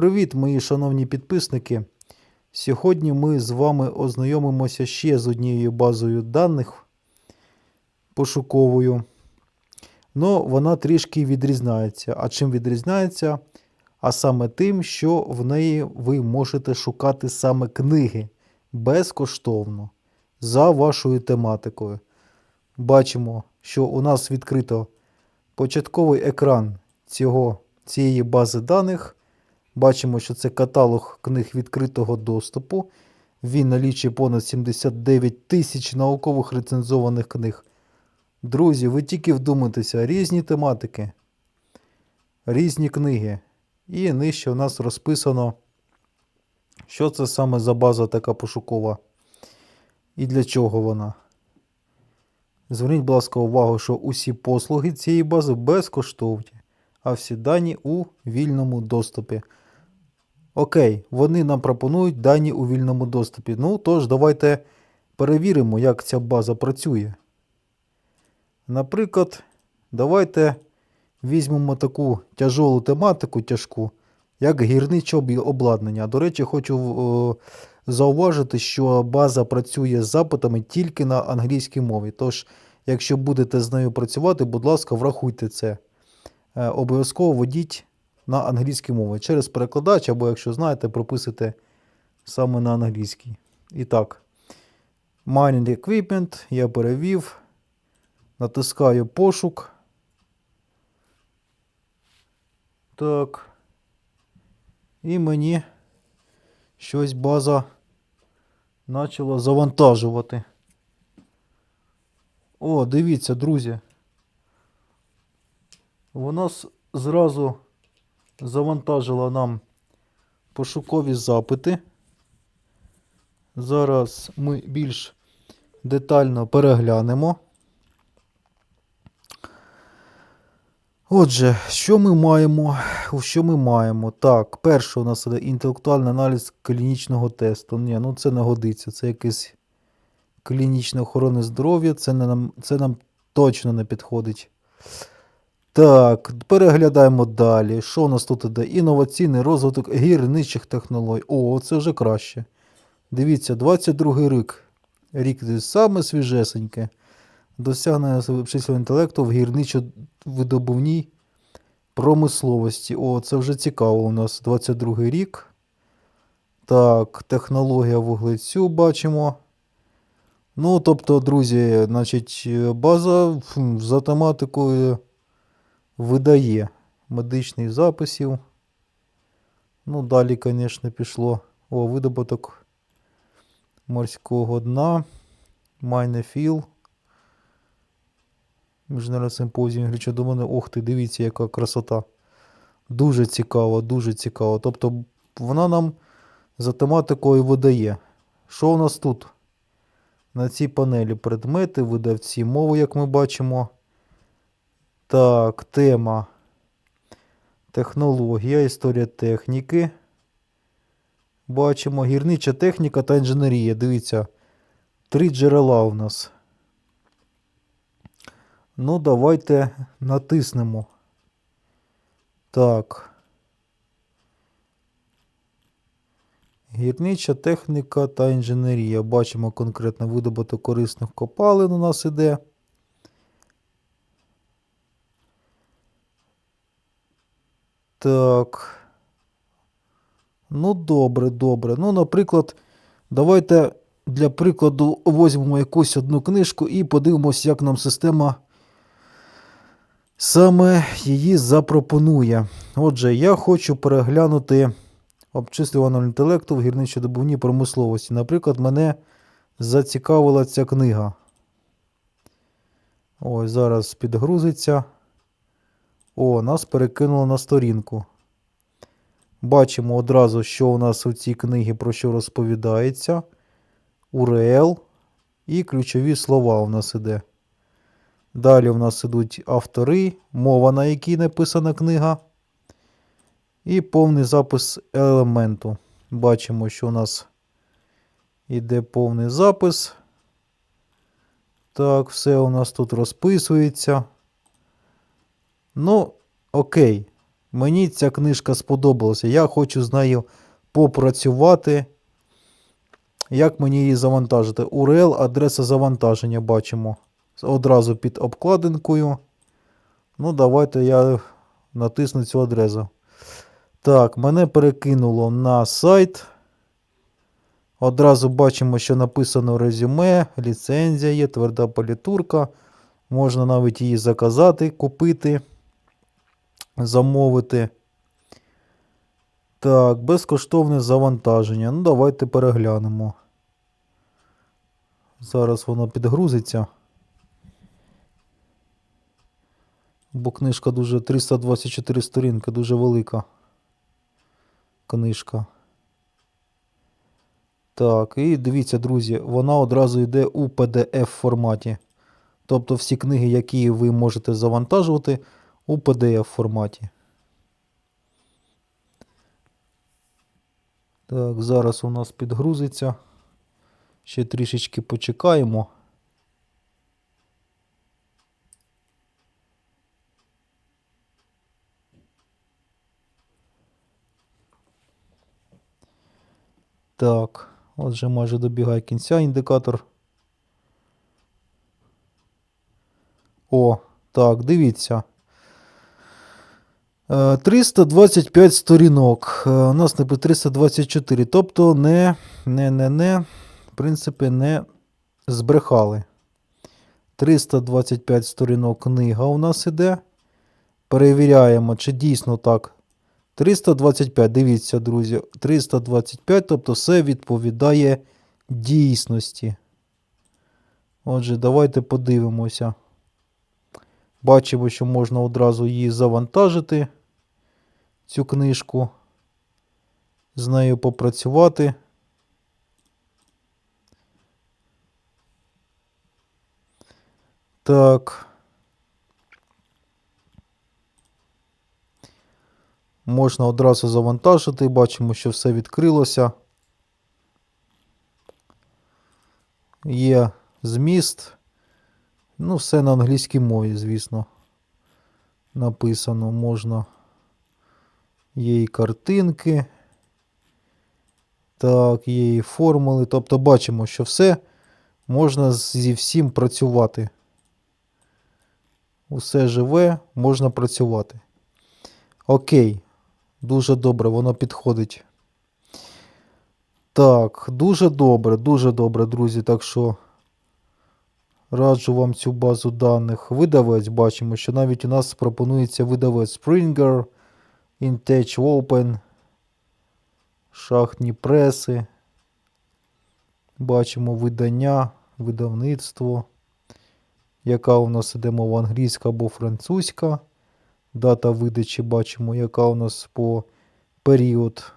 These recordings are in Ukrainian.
Привіт, мої шановні підписники. Сьогодні ми з вами ознайомимося ще з однією базою даних пошуковою. Но вона трішки відрізняється. А чим відрізняється? А саме тим, що в неї ви можете шукати саме книги безкоштовно за вашою тематикою. Бачимо, що у нас відкрито початковий екран цього, цієї бази даних. Бачимо, що це каталог книг відкритого доступу. Він налічує понад 79 тисяч наукових рецензованих книг. Друзі, ви тільки вдумайтеся, різні тематики, різні книги. І нижче у нас розписано, що це саме за база така пошукова і для чого вона. Зверніть, будь ласка, увагу, що усі послуги цієї бази безкоштовні, а всі дані у вільному доступі. Окей, вони нам пропонують дані у вільному доступі. Ну, тож, давайте перевіримо, як ця база працює. Наприклад, давайте візьмемо таку тяжолу тематику тяжку, як гірниче обладнання. До речі, хочу о, зауважити, що база працює з запитами тільки на англійській мові. Тож, якщо будете з нею працювати, будь ласка, врахуйте це. Е, Обов'язково введіть на англійській мові через перекладач, або якщо знаєте, прописуйте саме на англійській. І так, Mining Equipment я перевів. Натискаю пошук. Так. І мені щось база почала завантажувати. О, дивіться, друзі. Вона с- зразу завантажила нам пошукові запити. Зараз ми більш детально переглянемо. Отже, що ми маємо? Що ми маємо? Так, перше у нас іде інтелектуальний аналіз клінічного тесту. Ні, ну це не годиться. Це якесь клінічне охорони здоров'я. Це, це нам точно не підходить. Так, переглядаємо далі. Що у нас тут іде? Інноваційний розвиток гірничих технологій. О, це вже краще. Дивіться, 22 рік. Рік саме свіжесеньке. Досягнення вчительного інтелекту в гірничо-видобувній промисловості. О, це вже цікаво у нас 22 рік. Так, технологія вуглецю бачимо. Ну, тобто, друзі, значить, база за тематикою видає медичних записів. Ну, далі, звісно, пішло. О, видобуток морського дна. Майнефіл. Міжнародний симпозіум Гречодомини. Ох ти, дивіться, яка красота. Дуже цікаво, дуже цікаво. Тобто вона нам за тематикою видає. Що у нас тут? На цій панелі предмети, видавці мови, як ми бачимо. Так, тема. Технологія, історія техніки. Бачимо гірнича техніка та інженерія. Дивіться, три джерела у нас. Ну, давайте натиснемо. Так. Гірнича техніка та інженерія. Бачимо конкретно видобуток корисних копалин у нас іде. Так. Ну, добре, добре. Ну, наприклад, давайте для прикладу візьмемо якусь одну книжку і подивимося, як нам система саме її запропонує. Отже, я хочу переглянути обчислюваного інтелекту в гірничодобувній промисловості. Наприклад, мене зацікавила ця книга. Ось зараз підгрузиться. О, нас перекинуло на сторінку. Бачимо одразу, що у нас у цій книгі про що розповідається. URL і ключові слова у нас іде. Далі у нас ідуть автори, мова, на якій написана книга. І повний запис елементу. Бачимо, що у нас іде повний запис. Так, все у нас тут розписується. Ну, окей. Мені ця книжка сподобалася. Я хочу з нею попрацювати. Як мені її завантажити? URL, адреса завантаження бачимо. Одразу під обкладинкою. Ну, давайте я натисну цю адресу. Так, мене перекинуло на сайт. Одразу бачимо, що написано резюме, ліцензія є, тверда політурка. Можна навіть її заказати, купити, замовити. Так, безкоштовне завантаження. Ну, давайте переглянемо. Зараз воно підгрузиться. Бо книжка дуже 324 сторінки, дуже велика книжка. Так, і дивіться, друзі, вона одразу йде у PDF форматі. Тобто всі книги, які ви можете завантажувати у PDF форматі. Так, зараз у нас підгрузиться. Ще трішечки почекаємо. Так, отже, майже добігає кінця індикатор. О, так, дивіться. Е, 325 сторінок. Е, У нас не 324. Тобто не, не, не, не, в принципі, не збрехали. 325 сторінок книга у нас іде. Перевіряємо, чи дійсно так. 325, дивіться, друзі. 325, тобто все відповідає дійсності. Отже, давайте подивимося. Бачимо, що можна одразу її завантажити, цю книжку, з нею попрацювати. Так. Можна одразу завантажити. Бачимо, що все відкрилося. Є зміст. Ну, все на англійській мові, звісно. Написано можна. Є і картинки. Так, є і формули. Тобто бачимо, що все можна зі всім працювати. Усе живе, можна працювати. Окей. Дуже добре, воно підходить. Так, дуже добре, дуже добре, друзі. Так що раджу вам цю базу даних. Видавець бачимо, що навіть у нас пропонується видавець Springer, InTech Open, шахтні преси. Бачимо видання, видавництво. Яка у нас іде мова англійська або французька. Дата видачі бачимо, яка у нас по період.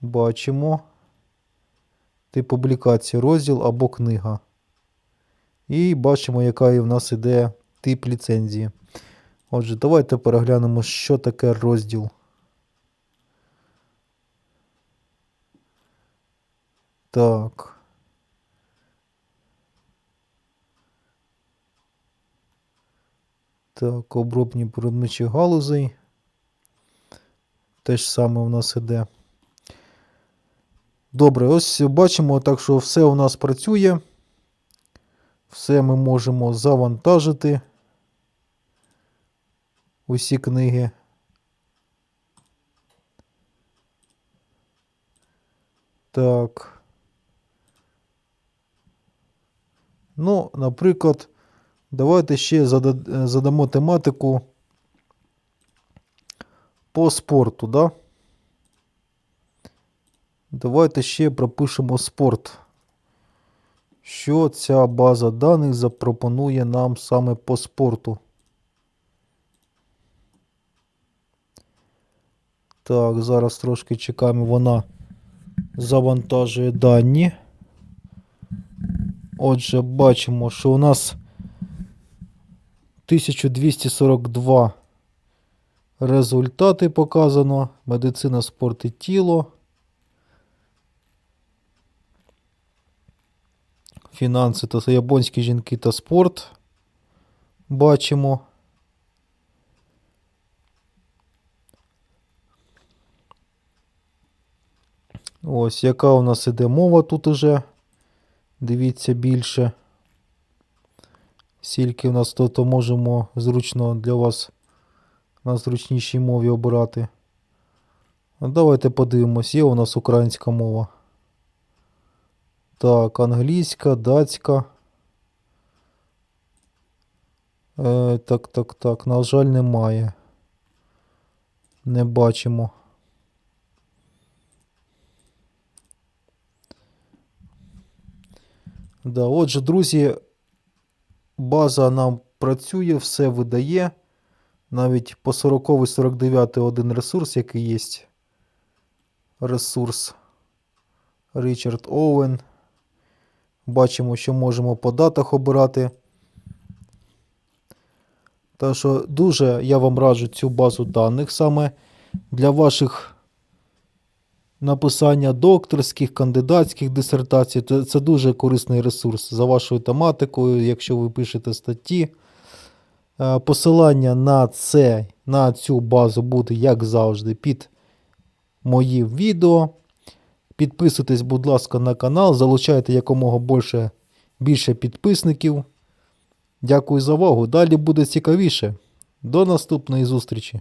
Бачимо. Тип публікації, розділ або книга. І бачимо, яка і в нас іде тип ліцензії. Отже, давайте переглянемо, що таке розділ. Так. Так, обробні виробничі галузей. Те ж саме у нас іде. Добре, ось бачимо, так що все у нас працює. Все ми можемо завантажити. Усі книги. Так. Ну, наприклад. Давайте ще задамо тематику по спорту, да? Давайте ще пропишемо спорт. Що ця база даних запропонує нам саме по спорту? Так, зараз трошки чекаємо, вона завантажує дані. Отже, бачимо, що у нас 1242 результати показано. Медицина, спорт і тіло. Фінанси та японські жінки та спорт. Бачимо. Ось, яка у нас іде мова тут уже. Дивіться більше. Скільки у нас то, можемо зручно для вас на зручнішій мові обирати. Давайте подивимось, є у нас українська мова. Так, англійська, датська. Е, так, так, так. На жаль, немає. Не бачимо. Да, отже, друзі, база нам працює, все видає. Навіть по 40-49 один ресурс, який є. Ресурс Річард Оуен. Бачимо, що можемо по датах обирати. Так що дуже я вам раджу цю базу даних саме для ваших написання докторських, кандидатських дисертацій. Це, дуже корисний ресурс за вашою тематикою, якщо ви пишете статті. Е, Посилання на це, на цю базу буде, як завжди, під моїм відео. Підписуйтесь, будь ласка, на канал, залучайте якомога більше, більше підписників. Дякую за увагу. Далі буде цікавіше. До наступної зустрічі!